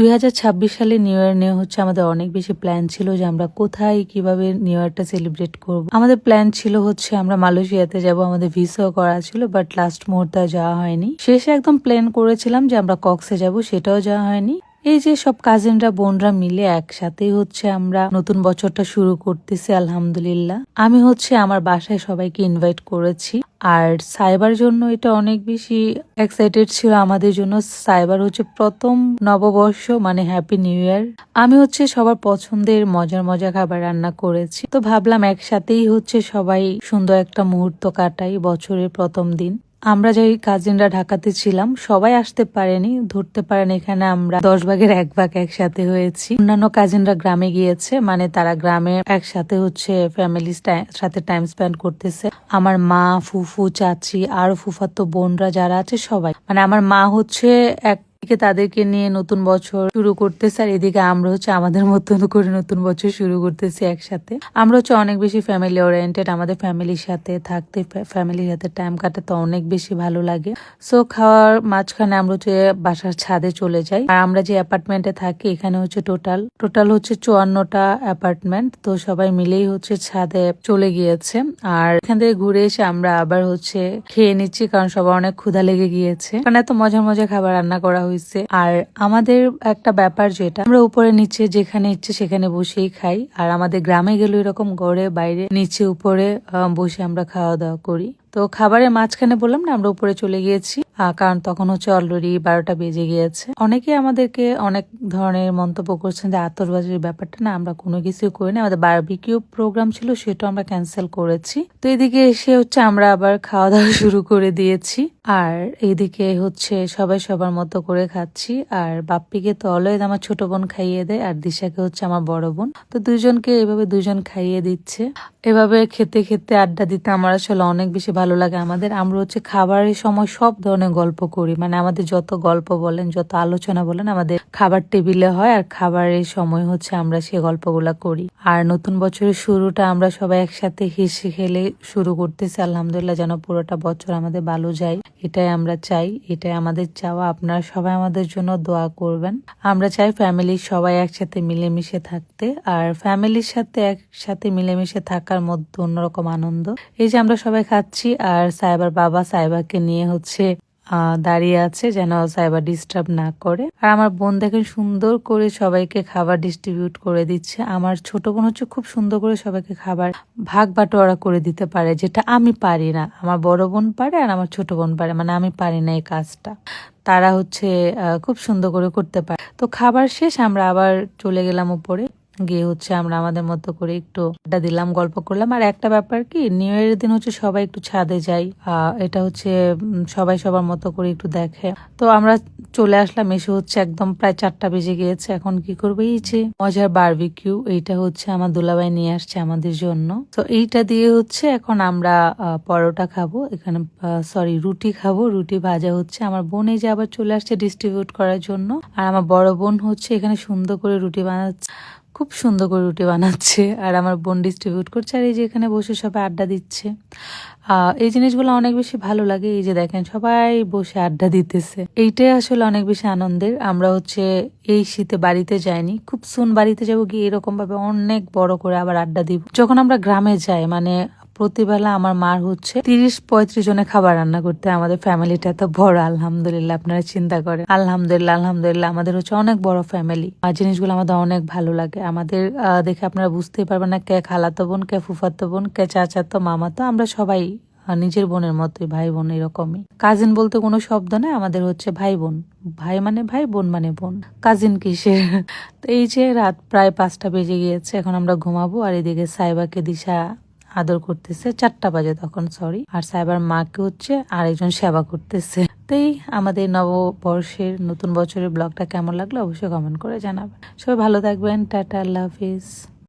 দুই হাজার ছাব্বিশ সালে নিউ ইয়ার নিয়ে হচ্ছে আমাদের অনেক বেশি প্ল্যান ছিল যে আমরা কোথায় কীভাবে নিউ ইয়ারটা সেলিব্রেট করব। আমাদের প্ল্যান ছিল হচ্ছে আমরা মালয়েশিয়াতে যাব, আমাদের ভিসাও করা ছিল বাট লাস্ট মুহূর্তে যাওয়া হয়নি। শেষে একদম প্ল্যান করেছিলাম যে আমরা কক্সে যাব, সেটাও যাওয়া হয়নি। এই যে সব কাজিনরা বোনরা মিলে একসাথেই হচ্ছে আমরা নতুন বছরটা শুরু করতেছি, আলহামদুলিল্লাহ। আমি হচ্ছে আমার বাসায় সবাইকে ইনভাইট করেছি। আর সাইবার জন্য এটা অনেক বেশি এক্সাইটেড ছিল। আমাদের জন্য সাইবার হচ্ছে প্রথম নববর্ষ মানে হ্যাপি নিউ ইয়ার আমি হচ্ছে সবার পছন্দের মজার মজা খাবার রান্না করেছি। তো ভাবলাম একসাথেই হচ্ছে সবাই সুন্দর একটা মুহূর্ত কাটাই বছরের প্রথম দিন। আমরা যেই কাজিনরা ঢাকাতে ছিলাম, সবাই আসতে পারেনি, ধরতে পারেনি এখানে আমরা। দশ ভাগের এক ভাগ একসাথে হয়েছি। অন্যান্য কাজিনরা গ্রামে গিয়েছে মানে তারা গ্রামে একসাথে হচ্ছে ফ্যামিলি সাথে টাইম স্পেন্ড করতেছে। আমার মা, ফুফু, চাচি, আর ফুফাতো বোনরা যারা আছে সবাই। মানে আমার মা হচ্ছে এক এদিকে তাদেরকে নিয়ে নতুন বছর শুরু করতেছে, আর এদিকে আমরা হচ্ছে আমাদের মতন করে নতুন বছর শুরু করতেছি একসাথে। আমরা হচ্ছে অনেক বেশি ফ্যামিলি ওরিয়েন্টেড আমাদের ফ্যামিলির সাথে থাকতে ফ্যামিলির সাথে টাইম কাটাতে অনেক বেশি ভালো লাগে। সো খাওয়ার মাঝখানে আমরা হচ্ছে বাসার ছাদে চলে যাই। আর আমরা যে অ্যাপার্টমেন্টে থাকি, এখানে হচ্ছে টোটাল টোটাল হচ্ছে চুয়ান্নটা অ্যাপার্টমেন্ট তো সবাই মিলেই হচ্ছে ছাদে চলে গিয়েছে। আর এখান থেকে ঘুরে এসে আমরা আবার হচ্ছে খেয়ে নিচ্ছি, কারণ সবার অনেক ক্ষুধা লেগে গিয়েছে। কারণ এত মজার মজার খাবার রান্না করা হয়েছে। আর আমাদের একটা ব্যাপার যেটা, আমরা উপরে নিচে যেখানে ইচ্ছে সেখানে বসেই খাই। আর আমাদের গ্রামে গেলে এরকম ঘরে বাইরে নিচে উপরে বসে আমরা খাওয়া দাওয়া করি। তো খাবারের মাঝখানে বললাম না, আমরা উপরে চলে গিয়েছি। কারণ তখন হচ্ছে অলরেডি বারোটা বেজে গিয়েছে। অনেকে আমাদেরকে অনেক ধরনের মন্তব্য করছেন যে আতরবাজির ব্যাপারটা না আমরা কোনো কিছু করি না আমাদের বারবিকিউ প্রোগ্রাম ছিল সেটা আমরা ক্যান্সেল করেছি। তো এদিকে এসে হচ্ছে আমরা আবার খাওয়া দাওয়া শুরু করে দিয়েছি। আর এইদিকে হচ্ছে সবাই সবার মতো করে খাচ্ছি। আর বাপ্পিকে তো অলওয়েজ আমার ছোট বোন খাইয়ে দেয়, আর দিশাকে হচ্ছে আমার বড় বোন। তো দুজনকে এভাবে দুজন খাইয়ে দিচ্ছে। এভাবে খেতে খেতে আড্ডা দিতে আমার আসলে অনেক বেশি ভালো লাগে আমাদের। আমরা হচ্ছে খাবারের সময় সব ধরনের গল্প করি। মানে আমাদের যত গল্প বলেন, যত আলোচনা বলেন, আমাদের খাবার টেবিলে হয় আর খাবারের সময় হচ্ছে আমরা সে গল্পগুলা করি। আর নতুন বছরের শুরুটা আমরা সবাই একসাথে হেসে খেলে শুরু করতেছি। আলহামদুলিল্লাহ যেন পুরোটা বছর আমাদের ভালো যায়। এটাই আমরা চাই, এটাই আমাদের চাওয়া। আপনারা সবাই আমাদের জন্য দোয়া করবেন। আমরা চাই ফ্যামিলির সবাই একসাথে মিলেমিশে থাকতে, আর ফ্যামিলির সাথে একসাথে মিলেমিশে থাকার মধ্যে অন্যরকম আনন্দ। এই যে আমরা সবাই খাচ্ছি, আর সাইবার বাবা সাইবাকে নিয়ে হচ্ছে দাঁড়িয়ে আছে যেন সাইবার ডিস্টার্ব না করে। আর আমার বোন দেখেন সুন্দর করে সবাইকে খাবার ডিস্ট্রিবিউট করে দিচ্ছে। আমার ছোট বোন হচ্ছে খুব সুন্দর করে সবাইকে খাবার ভাগ বাটোয়ারা করে দিতে পারে, যেটা আমি পারি না। আমার বড় বোন পারে আর আমার ছোট বোন পারে মানে আমি পারি না এই কাজটা। তারা হচ্ছে খুব সুন্দর করে করতে পারে। তো খাবার শেষ, আমরা আবার চলে গেলাম উপরে। গিয়ে হচ্ছে আমরা আমাদের মতো করে একটু আড্ডা দিলাম, গল্প করলাম। আর একটা ব্যাপার কি নিউ ইয়ারের দিন হচ্ছে সবাই একটু ছাদে যাই এটা হচ্ছে সবাই সবার মতো করে একটু দেখে। তো আমরা চলে আসলাম, এসে হচ্ছে একদম প্রায় চারটা বেজে গিয়েছে। এখন কি করব? এই যে মজার বারবিকিউ এইটা হচ্ছে আমার দুলাভাই নিয়ে আসছে আমাদের জন্য। তো এইটা দিয়ে হচ্ছে এখন আমরা পরোটা খাব। এখানে সরি রুটি খাব। রুটি ভাজা হচ্ছে আমার বোন এই যে আবার চলে আসছে ডিস্ট্রিবিউট করার জন্য। আর আমার বড় বোন হচ্ছে এখানে সুন্দর করে রুটি বানাচ্ছে। খুব সুন্দর করে রুটি বানাচ্ছে আর আমার বোন ডিস্ট্রিবিউট করছে আর এই যে এখানে বসে সবাই আড্ডা দিচ্ছে। এই জিনিসগুলো অনেক বেশি ভালো লাগে। এই যে দেখেন সবাই বসে আড্ডা দিতেছে। এইটাই আসলে অনেক বেশি আনন্দের। আমরা হচ্ছে এই শীতে বাড়িতে যাইনি। খুব সুন বাড়িতে যাব গিয়ে এরকমভাবে অনেক বড় করে আবার আড্ডা দিব। যখন আমরা গ্রামে যাই মানে প্রতিবেলা আমার মার হচ্ছে তিরিশ পঁয়ত্রিশ জনের খাবার রান্না করতে। আমাদের ফ্যামিলিটা এত বড়, আলহামদুলিল্লাহ, আপনারা চিন্তা করেন। আলহামদুলিল্লাহ আলহামদুলিল্লাহ, আমাদের হচ্ছে অনেক বড় ফ্যামিলি। আর জিনিসগুলো আমাদের অনেক ভালো লাগে। আমাদের দেখে আপনারা বুঝতেই পারবেন না কে খালাতো বোন, কে ফুফাতো বোন, কে চাচাতো, মামাতো। আমরা সবাই নিজের বোনের মতোই ভাই বোন এরকমই। কাজিন বলতে কোনো শব্দ নেই, আমাদের হচ্ছে ভাই বোন ভাই মানে ভাই, বোন মানে বোন। কাজিন কিসের? তো এই যে রাত প্রায় পাঁচটা বেজে গিয়েছে, এখন আমরা ঘুমাবো, আর এদিকে সাইবাকে দিশা আদর করতেছে, চারটা বাজে তখন সরি আর সাইবার মাকে হচ্ছে আরেকজন সেবা করতেছে। তাই আমাদের নববর্ষের নতুন বছরের ব্লগটা কেমন লাগল অবশ্যই কমেন্ট করে জানাবেন। সবাই ভালো থাকবেন, টাটা, আল্লাহ হাফিজ।